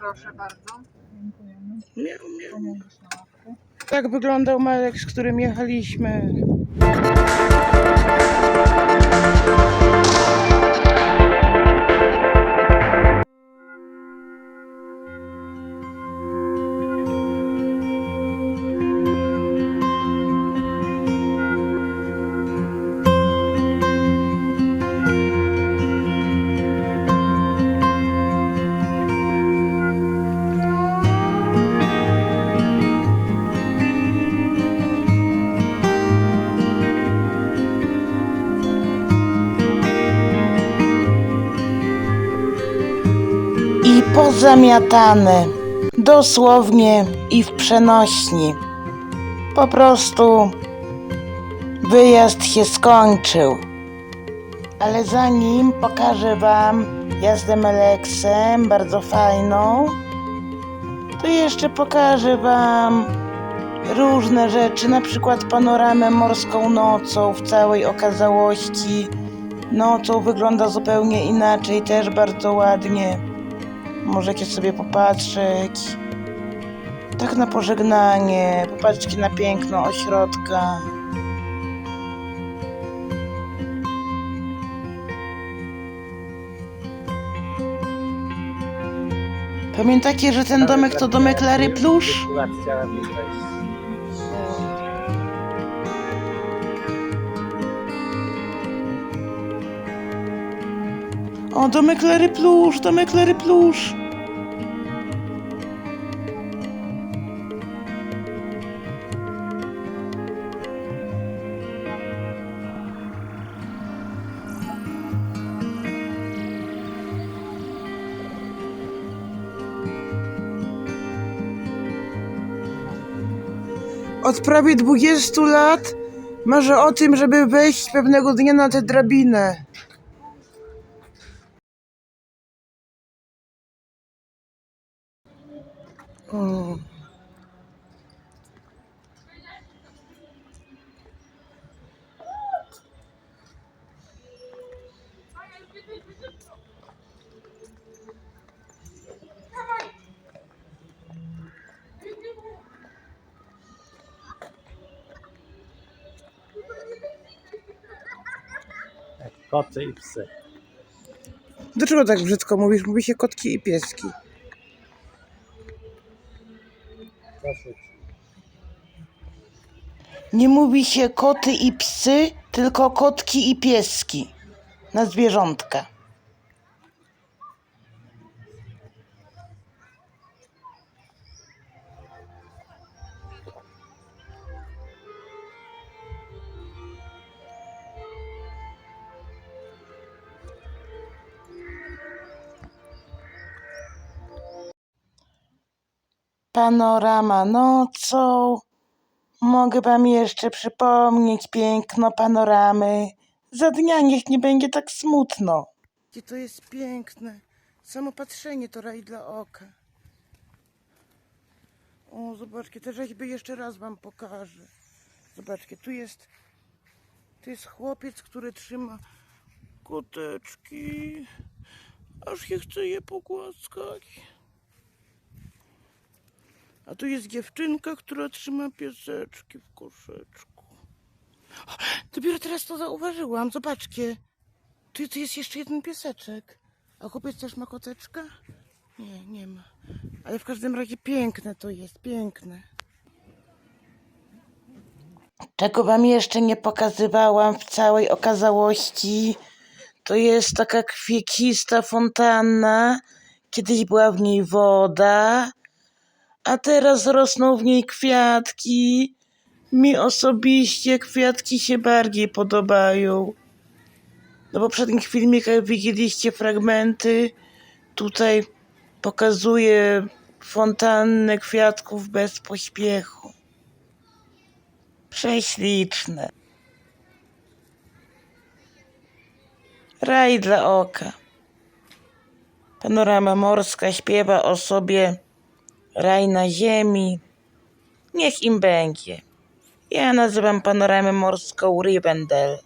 Proszę bardzo. Miał. Tak wyglądał Marek, z którym jechaliśmy. Pozamiatane. Dosłownie i w przenośni. Po prostu wyjazd się skończył. Ale zanim pokażę Wam jazdę Meleksem, bardzo fajną, to jeszcze pokażę Wam różne rzeczy, na przykład panoramę morską nocą w całej okazałości. Nocą wygląda zupełnie inaczej, też bardzo ładnie. Możecie sobie popatrzeć. Tak na pożegnanie. Popatrzcie na piękno ośrodka. Pamiętacie, że ten domek to domek Lary Plusz? O, domek Lary Plusz, domek Lary Plusz. Od prawie 20 lat marzę o tym, żeby wejść pewnego dnia na tę drabinę. Koty i psy. Dlaczego tak brzydko mówisz? Mówi się kotki i pieski. Proszę. Nie mówi się koty i psy, tylko kotki i pieski. Na zwierzątka. Panorama nocą. Mogę wam jeszcze przypomnieć piękno panoramy. Za dnia niech nie będzie tak smutno. Jakie to jest piękne. Samo patrzenie to raj dla oka. O, zobaczcie, te rzeźby jeszcze raz wam pokażę. Zobaczcie, tu jest, tu jest chłopiec, który trzyma koteczki. Aż się chce je pogłaskać. A tu jest dziewczynka, która trzyma pieseczki w koszeczku. O, Dopiero teraz to zauważyłam. Zobaczcie. Tu, tu jest jeszcze jeden pieseczek. A chłopiec też ma koteczka? Nie, nie ma. Ale w każdym razie piękne to jest, piękne. Czego wam jeszcze nie pokazywałam w całej okazałości, to jest taka kwiekista fontanna. Kiedyś była w niej woda, a teraz rosną w niej kwiatki. Mi osobiście kwiatki się bardziej podobają. No poprzednich filmikach widzieliście fragmenty. Tutaj pokazuję fontannę kwiatków bez pośpiechu. Prześliczne. Raj dla oka. Panorama morska śpiewa o sobie raj na ziemi. Niech im będzie. Ja nazywam panoramę morską Rivendell.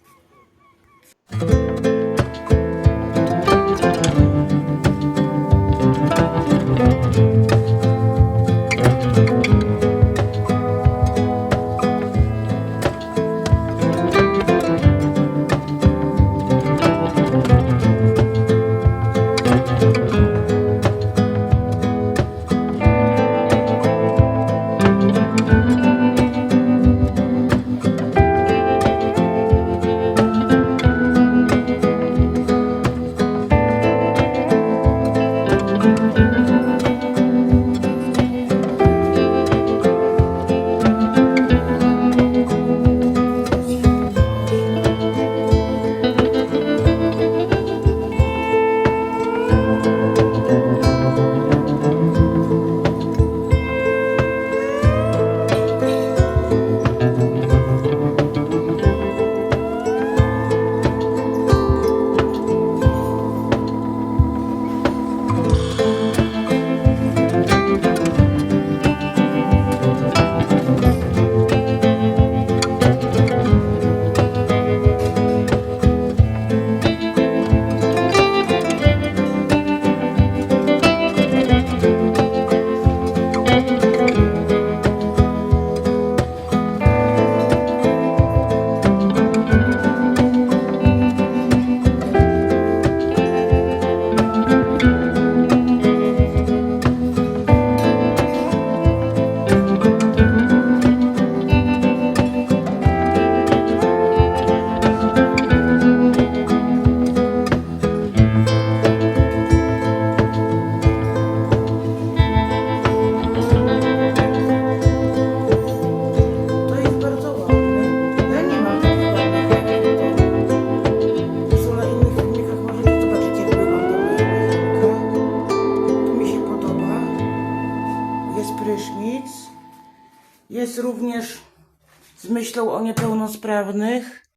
Myślą o niepełnosprawnych.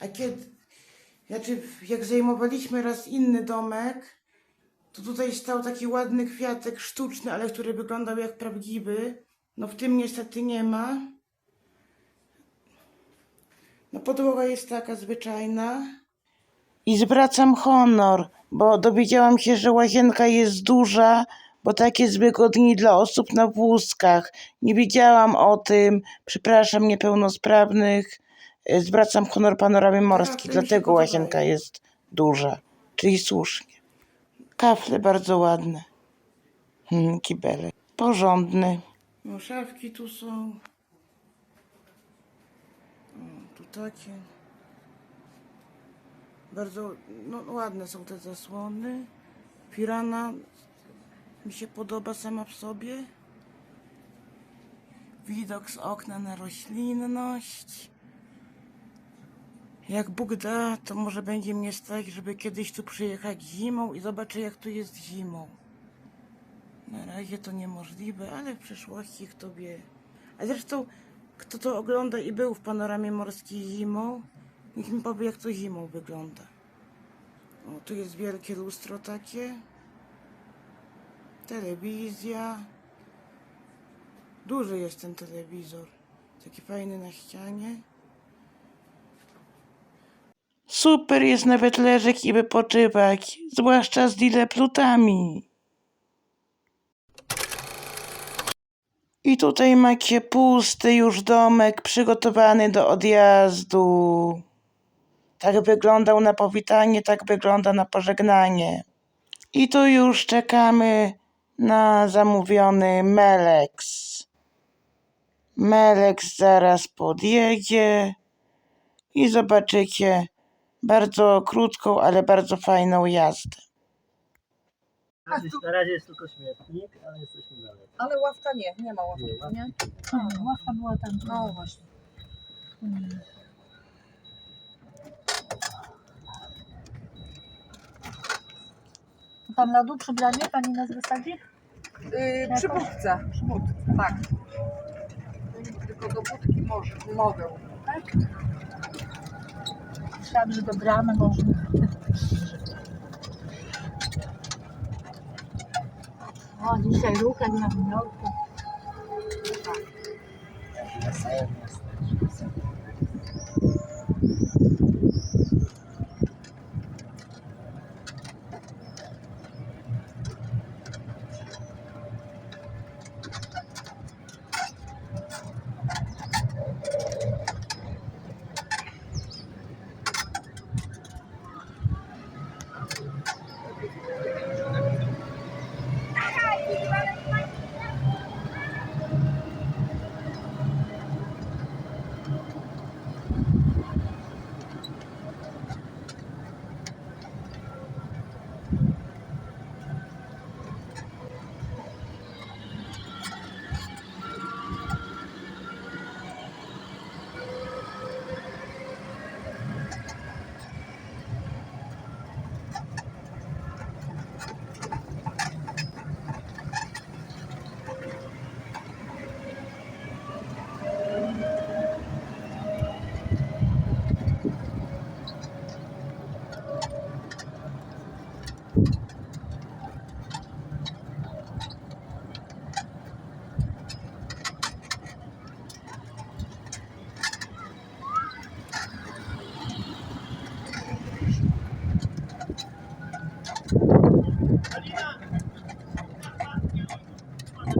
A kiedy, znaczy jak zajmowaliśmy raz inny domek, to tutaj stał taki ładny kwiatek sztuczny, ale który wyglądał jak prawdziwy. No w tym niestety nie ma. No podłoga jest taka zwyczajna. I zwracam honor, bo dowiedziałam się, że łazienka jest duża, bo tak jest wygodniej dla osób na wózkach. Nie wiedziałam o tym. Przepraszam niepełnosprawnych. E, Zwracam honor panoramie morskiej, Tak, dlatego łazienka jest duża. Czyli słusznie. Kafle bardzo ładne. Hmm, kibelek. Porządny. No szafki tu są. O, tu takie. Bardzo no, ładne są te zasłony. Firana mi się podoba sama w sobie. Widok z okna na roślinność. Jak Bóg da, to może będzie mnie stać, żeby kiedyś tu przyjechać zimą i zobaczę, jak tu jest zimą. Na razie to niemożliwe, ale w przyszłości kto wie. A zresztą, kto to ogląda i był w panoramie morskiej zimą, niech mi powie, jak to zimą wygląda. O, tu jest wielkie lustro takie. Telewizja. Duży jest ten telewizor. Taki fajny na ścianie. Super jest nawet leżeć i wypoczywać, zwłaszcza z dileplutami. I tutaj macie pusty już domek przygotowany do odjazdu. Tak wyglądał na powitanie, tak wygląda na pożegnanie. I tu już czekamy na zamówiony Melex. Melex zaraz podjedzie i zobaczycie bardzo krótką, ale bardzo fajną jazdę. Na razie, na razie jest tylko śmietnik, ale jesteśmy dalej. Ale ławka nie, nie ma ławki, Nie, nie? A, ławka była tam. No właśnie. Mm. Tam na dół przy bramie pani nas wysadzi? Yy, przy budce. Przy budce. Tak. Tylko do budki może, mogę. Tak? Myślałam, że do bramy można. O, dzisiaj ruch jak na winiorku. Na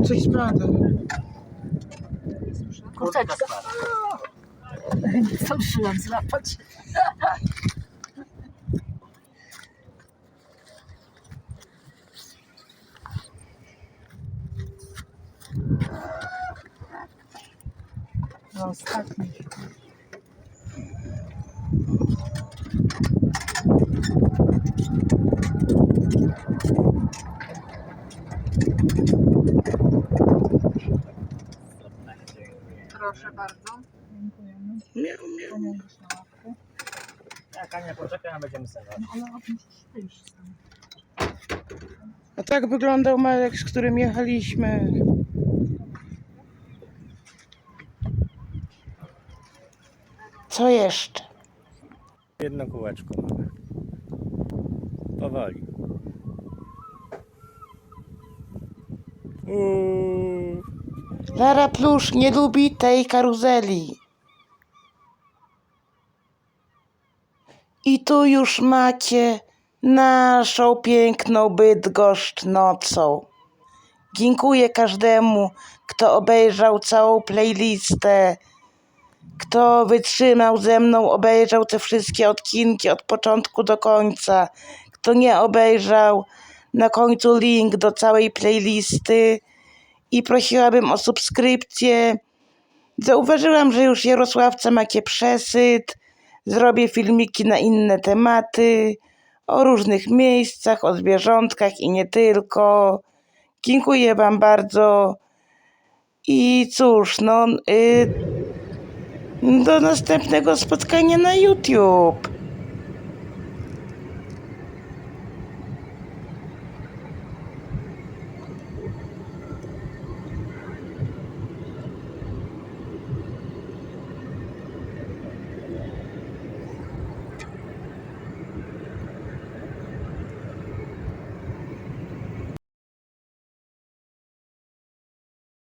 Coś spada. Kurczeczka. Zdążyłam złapać. No, ostatni. Proszę bardzo. Dziękujemy. Miał, miał. Pomogłeś na łapkę. Tak, Ania, poczekaj, a będziemy sobie. No ale musisz wyjść sam. A tak wyglądał Marek, z którym jechaliśmy. Co jeszcze? Jedno kółeczko mamy. Powoli. Uuu. Lara Plusz nie lubi tej karuzeli. I tu już macie naszą piękną Bydgoszcz nocą. Dziękuję każdemu, kto obejrzał całą playlistę, kto wytrzymał ze mną, obejrzał te wszystkie odcinki od początku do końca. Kto nie obejrzał, na końcu link do całej playlisty i prosiłabym o subskrypcję. Zauważyłam, że już Jarosławca macie przesyt. Zrobię filmiki na inne tematy, o różnych miejscach, o zwierzątkach i nie tylko. Dziękuję Wam bardzo. I cóż, no, y, do następnego spotkania na YouTube.